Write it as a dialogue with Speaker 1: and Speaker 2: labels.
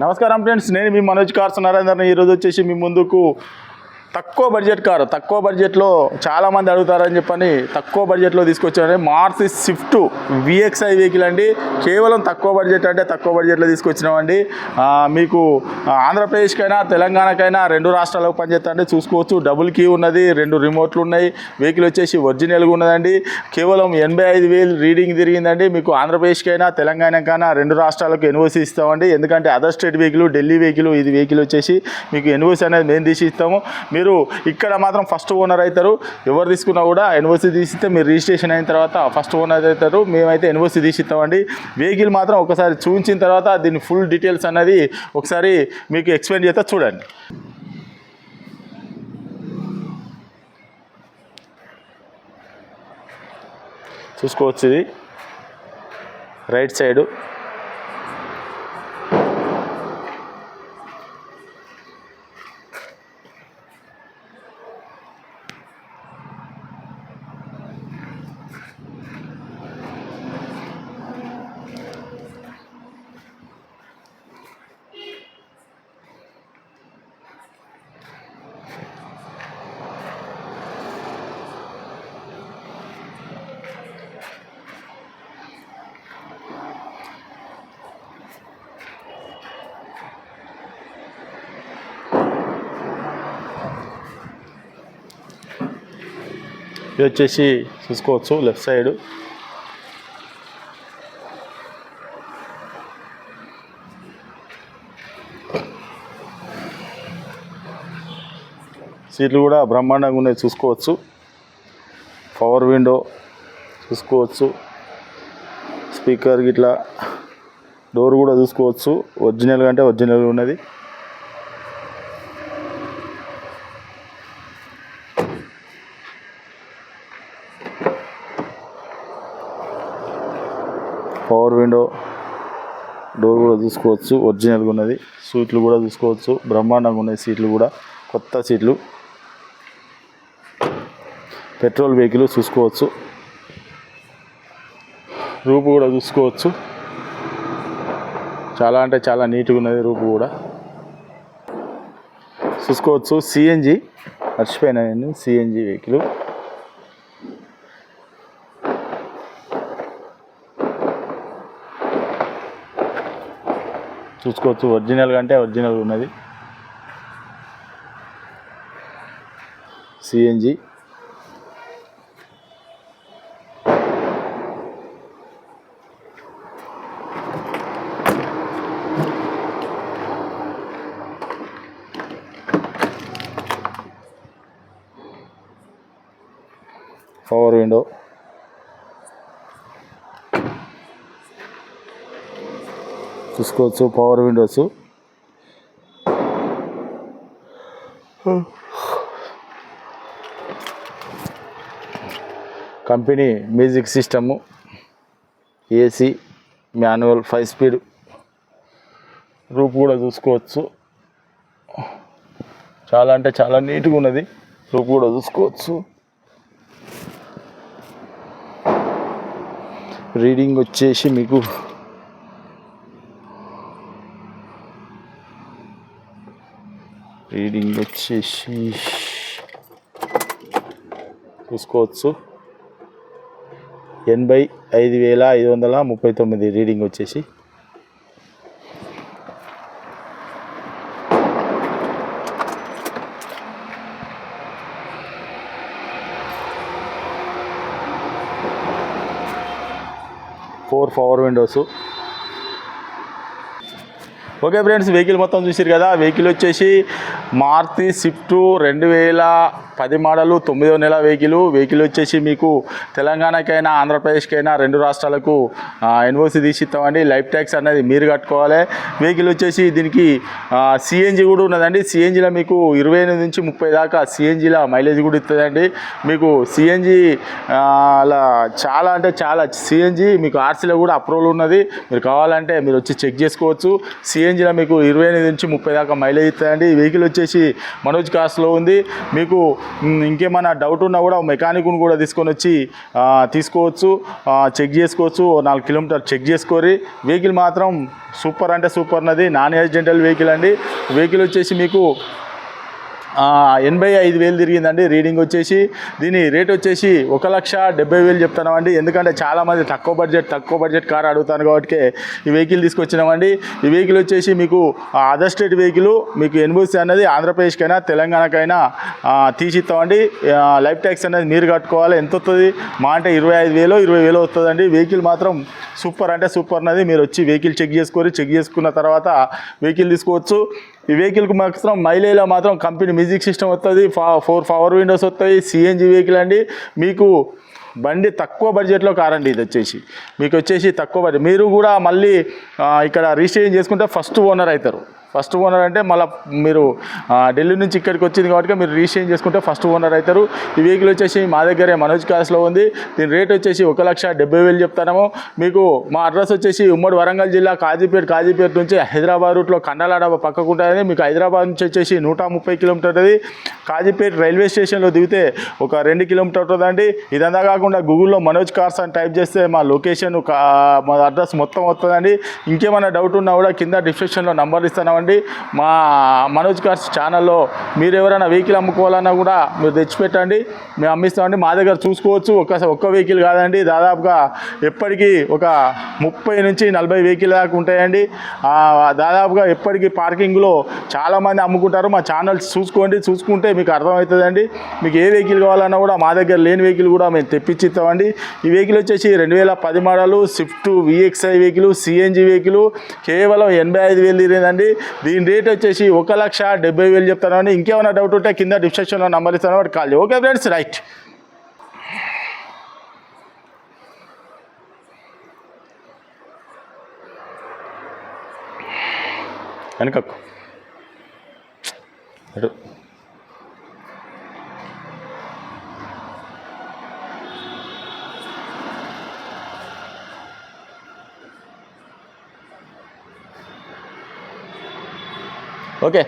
Speaker 1: నమస్కారం ఫ్రెండ్స్ నేను మీ మనోజ్ కార్స్ నరేందర్ ఈరోజు వచ్చేసి మీ ముందుకు తక్కువ బడ్జెట్ కారు తక్కువ బడ్జెట్లో చాలామంది అడుగుతారని చెప్పని తక్కువ బడ్జెట్లో తీసుకొచ్చాను మార్సి స్విఫ్ట్ విఎక్స్ఐ వెహికల్ అండి. కేవలం తక్కువ బడ్జెట్ అంటే తక్కువ బడ్జెట్లో తీసుకొచ్చినామండి. మీకు ఆంధ్రప్రదేశ్కైనా తెలంగాణకైనా రెండు రాష్ట్రాలకు పనిచేస్తా చూసుకోవచ్చు. డబుల్ కీ ఉన్నది రెండు రిమోట్లు ఉన్నాయి. వెహికల్ వచ్చేసి ఒరిజినల్గా ఉన్నదండి. కేవలం ఎనభై ఐదు వేలు రీడింగ్ తిరిగిందండి. మీకు ఆంధ్రప్రదేశ్కైనా తెలంగాణకైనా రెండు రాష్ట్రాలకు ఎన్ఓసి ఇస్తామండి. ఎందుకంటే other state vehicle Delhi vehicle ఇది వెహికల్ వచ్చేసి మీకు ఎన్ఓసి అనేది మేము తీసి ఇస్తాము. మీరు ఇక్కడ మాత్రం ఫస్ట్ ఓనర్ అవుతారు. ఎవరు తీసుకున్నా కూడా ఎన్ఓసి తీసిస్తే మీరు రిజిస్ట్రేషన్ అయిన తర్వాత ఫస్ట్ ఓనర్ అవుతారు. మేమైతే ఎన్ఓసి తీసిస్తామండి. వెహికల్ మాత్రం ఒకసారి చూపించిన తర్వాత దీని ఫుల్ డీటెయిల్స్ అనేది ఒకసారి మీకు ఎక్స్ప్లెయిన్ చేస్తా చూడండి. చూసుకోవచ్చు ఇది. రైట్ సైడు ఇది వచ్చేసి చూసుకోవచ్చు లెఫ్ట్ సైడ్. సీట్లు కూడా బ్రహ్మాండంగా ఉన్నాయి చూసుకోవచ్చు. పవర్ విండో చూసుకోవచ్చు. స్పీకర్ ఇట్లా డోర్ కూడా చూసుకోవచ్చు. ఒరిజినల్ అంటే ఒరిజినల్ ఉన్నది. పవర్ విండో డోర్ కూడా చూసుకోవచ్చు ఒరిజినల్గా ఉన్నది. సీట్లు కూడా చూసుకోవచ్చు బ్రహ్మాండంగా ఉన్నాయి సీట్లు కూడా కొత్త సీట్లు. పెట్రోల్ వెహికల్ చూసుకోవచ్చు. రూపు కూడా చూసుకోవచ్చు. చాలా అంటే చాలా నీట్గా ఉన్నది రూపు కూడా. చూసుకోవచ్చు సిఎన్జి మర్చిపోయినా నేను సిఎన్జి వెహికల్. చూసుకోవచ్చు. ఒరిజినల్ కంటే ఒరిజినల్ ఉన్నది. సిఎన్జి పవర్ విండో చూసుకోవచ్చు power windows company music system AC manual five speed roof కూడా చూసుకోవచ్చు. చాలా అంటే చాలా నీట్గా ఉన్నది. రూప్ కూడా చూసుకోవచ్చు. రీడింగ్ వచ్చేసి మీకు రీడింగ్ వచ్చేసి చూసుకోవచ్చు. ఎనభై ఐదు వేల ఐదు వందల ముప్పై తొమ్మిది రీడింగ్ వచ్చేసి. Four power windows okay friends vehicle మొత్తం చూసారు కదా? వెహికల్ వచ్చేసి మారుతి స్విఫ్ట్ రెండు వేల పది మోడలు తొమ్మిదో నెల వెహికల్. వెహికల్ వచ్చేసి మీకు తెలంగాణకైనా ఆంధ్రప్రదేశ్కైనా రెండు రాష్ట్రాలకు ఎన్ఓసి తీసి ఇస్తామండి. లైఫ్ ట్యాక్స్ అనేది మీరు కట్టుకోవాలి. వెహికల్ వచ్చేసి దీనికి సిఎన్జి కూడా ఉన్నదండి. సిఎన్జిలో మీకు ఇరవై ఎనిమిది నుంచి ముప్పై దాకా సిఎన్జిలో మైలేజ్ కూడా ఇస్తుందండి. మీకు సిఎన్జి అలా చాలా అంటే చాలా సిఎన్జి మీకు ఆర్సీలో కూడా అప్రూవల్ ఉన్నది. మీరు కావాలంటే మీరు వచ్చి చెక్ చేసుకోవచ్చు. సిఎన్జిలో మీకు ఇరవై ఎనిమిది నుంచి ముప్పై దాకా మైలేజ్ ఇస్తుందండి. వెహికల్ వచ్చి వచ్చేసి మనోజ్ కాస్ట్లో ఉంది. మీకు ఇంకేమైనా డౌట్ ఉన్నా కూడా మెకానిక్ను కూడా తీసుకొని వచ్చి తీసుకోవచ్చు. చెక్ చేసుకోవచ్చు. నాలుగు కిలోమీటర్ చెక్ చేసుకోరి వెహికల్ మాత్రం సూపర్ అంటే సూపర్ ఉన్నది నాన్ యాక్సిడెంటల్ వెహికల్ అండి. వెహికల్ వచ్చేసి మీకు ఎనభై ఐదు వేలు తిరిగిందండి. రీడింగ్ వచ్చేసి దీని రేట్ వచ్చేసి ఒక లక్ష డెబ్బై వేలు చెప్తున్నామండి. ఎందుకంటే చాలామంది తక్కువ బడ్జెట్ తక్కువ బడ్జెట్ కార్ అడుగుతాను కాబట్టి ఈ వెహికల్ తీసుకొచ్చినామండి. ఈ వెహికల్ వచ్చేసి మీకు అదర్ స్టేట్ వెహికల్ మీకు ఎన్బూసి అనేది ఆంధ్రప్రదేశ్కైనా తెలంగాణకైనా తీసిస్తామండి. లైఫ్ ట్యాక్స్ అనేది మీరు కట్టుకోవాలి. ఎంత వస్తుంది? మా అంటే ఇరవై ఐదు వేలు ఇరవై వేలు వస్తుందండి. వెహికల్ మాత్రం సూపర్ అంటే సూపర్ అనేది మీరు వచ్చి వెహికల్ చెక్ చేసుకొని చెక్ చేసుకున్న తర్వాత వెహికల్ తీసుకోవచ్చు. ఈ వెహికల్కి మాత్రం మైలేజ్లో మాత్రం కంపెనీ మ్యూజిక్ సిస్టమ్ వస్తుంది ఫోర్ పవర్ విండోస్ వస్తాయి సిఎన్జి వెహికల్ అండి. మీకు బండి తక్కువ బడ్జెట్లో కార్ అండి ఇది వచ్చేసి. మీకు వచ్చేసి తక్కువ బడ్జెట్ మీరు కూడా మళ్ళీ ఇక్కడ రిజిస్ట్రేషన్ చేసుకుంటే ఫస్ట్ ఓనర్ అవుతారు. ఫస్ట్ ఓనర్ అంటే మళ్ళీ మీరు ఢిల్లీ నుంచి ఇక్కడికి వచ్చింది కాబట్టి మీరు రీచేంజ్ చేసుకుంటే ఫస్ట్ ఓనర్ అవుతారు. ఈ వెహికల్ వచ్చేసి మా దగ్గరే మనోజ్ కార్స్లో ఉంది. దీని రేట్ వచ్చేసి ఒక లక్ష డెబ్బై వేలు చెప్తాము మీకు మా అడ్రస్ వచ్చేసి ఉమ్మడి వరంగల్ జిల్లా కాజీపేట కాజీపేట నుంచి హైదరాబాద్ రూట్లో కండలాడ పక్కకు ఉంటుంది మీకు హైదరాబాద్ నుంచి వచ్చేసి నూట ముప్పై కిలోమీటర్ ఉంటుంది. కాజీపేట రైల్వే స్టేషన్లో దిగితే ఒక రెండు కిలోమీటర్ ఉంటుందండి. ఇదంతా కాకుండా గూగుల్లో మనోజ్ కార్స్ అని టైప్ చేస్తే మా లొకేషన్ కా- మా అడ్రస్ మొత్తం వస్తుందండి. ఇంకేమైనా డౌట్ ఉన్నా కూడా కింద డిస్క్రిప్షన్లో నంబర్ ఇస్తున్నామండి మా మనోజ్ కార్స్ ఛానల్లో మీరు ఎవరైనా వెహికల్ అమ్ముకోవాలన్నా కూడా మీరు తెచ్చిపెట్టండి. మేము అమ్మిస్తామండి. మా దగ్గర చూసుకోవచ్చు. ఒక్కసారి ఒక్క వెహికల్ కాదండి. దాదాపుగా ఎప్పటికీ ఒక ముప్పై నుంచి నలభై వెహికల్ దాకా ఉంటాయండి. దాదాపుగా ఎప్పటికీ పార్కింగ్లో చాలామంది అమ్ముకుంటారు. మా ఛానల్స్ చూసుకోండి. చూసుకుంటే మీకు అర్థమవుతుందండి. మీకు ఏ వెహికల్ కావాలన్నా కూడా మా దగ్గర లేని వెహికల్ కూడా మేము తెప్పించి ఇస్తామండి ఈ వెహికల్ వచ్చేసి రెండు వేల పది model Swift VXI vehicle CNG vehicle. కేవలం ఎనభై ఐదు వేలు తిరిగిందండి దీని రేట్ వచ్చేసి ఒక లక్ష డెబ్బై వేలు చెప్తానని ఇంకేమైనా డౌట్ ఉంటే కింద డిస్క్రిప్షన్లో నంబర్ ఇస్తాను. వాటి కాల్ ఓకే ఫ్రెండ్స్ రైట్ వెనకక్కు అటు. ఓకే